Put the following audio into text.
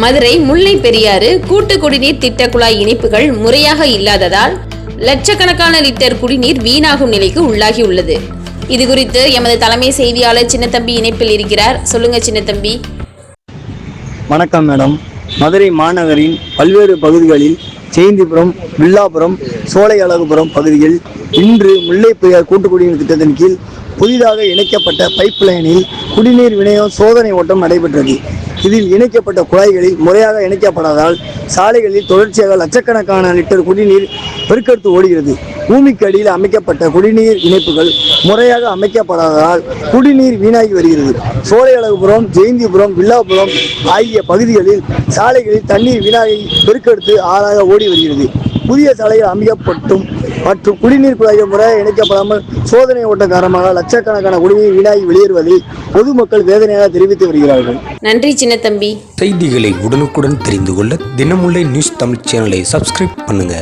மதுரை முல்லை பெரியாறு கூட்டு குடிநீர் திட்ட குழாய் இணைப்புகள் முறையாக இல்லாததால் லட்சக்கணக்கான லிட்டர் குடிநீர் வீணாகும் நிலைக்கு உள்ளாகியுள்ளது இது குறித்து எமது தலைமை செய்தியாளர் சின்னத்தம்பி இணைப்பில் இருக்கிறார். சொல்லுங்க சின்னத்தம்பி. வணக்கம் மேடம். மதுரை மாநகரின் பல்வேறு பகுதிகளில் சேந்திபுரம் வில்லாபுரம் சோலை அழகுபுரம் பகுதியில் இன்று முல்லை பெரியார் கூட்டு குடிநீர் திட்டத்தின் கீழ் புதிதாக இணைக்கப்பட்ட பைப் லைனில் குடிநீர் விநியோக சோதனை ஓட்டம் நடைபெற்றது. இதில் இணைக்கப்பட்ட குழாய்களில் முறையாக இணைக்கப்படாதால் சாலைகளில் தொடர்ச்சியாக லட்சக்கணக்கான லிட்டர் குடிநீர் பெருக்கெடுத்து ஓடுகிறது. பூமிக்கு அடியில் அமைக்கப்பட்ட குடிநீர் இணைப்புகள் முறையாக அமைக்கப்படாததால் குடிநீர் வீணாகி வருகிறது. சோலை அழகுபுரம் ஜெயந்திபுரம் வில்லாபுரம் ஆகிய பகுதிகளில் சாலைகளில் தண்ணீர் வீணாகி பெருக்கெடுத்து ஆறாக ஓடி வருகிறது. புதிய சாலைகள் அமைக்கப்பட்டும் மற்றும் குடிநீர் குழாய்கள் முறையாக இணைக்கப்படாமல் சோதனை ஓட்ட காரணமாக லட்சக்கணக்கான குடிநீர் வீணாகி வெளியேறுவதை பொதுமக்கள் வேதனையாக தெரிவித்து வருகிறார்கள். நன்றி சின்னத்தம்பி செய்திகளை உடனுக்குடன் தெரிந்து கொள்ள தினமுல்லை நியூஸ் தமிழ் சேனலை சப்ஸ்கிரைப் பண்ணுங்க.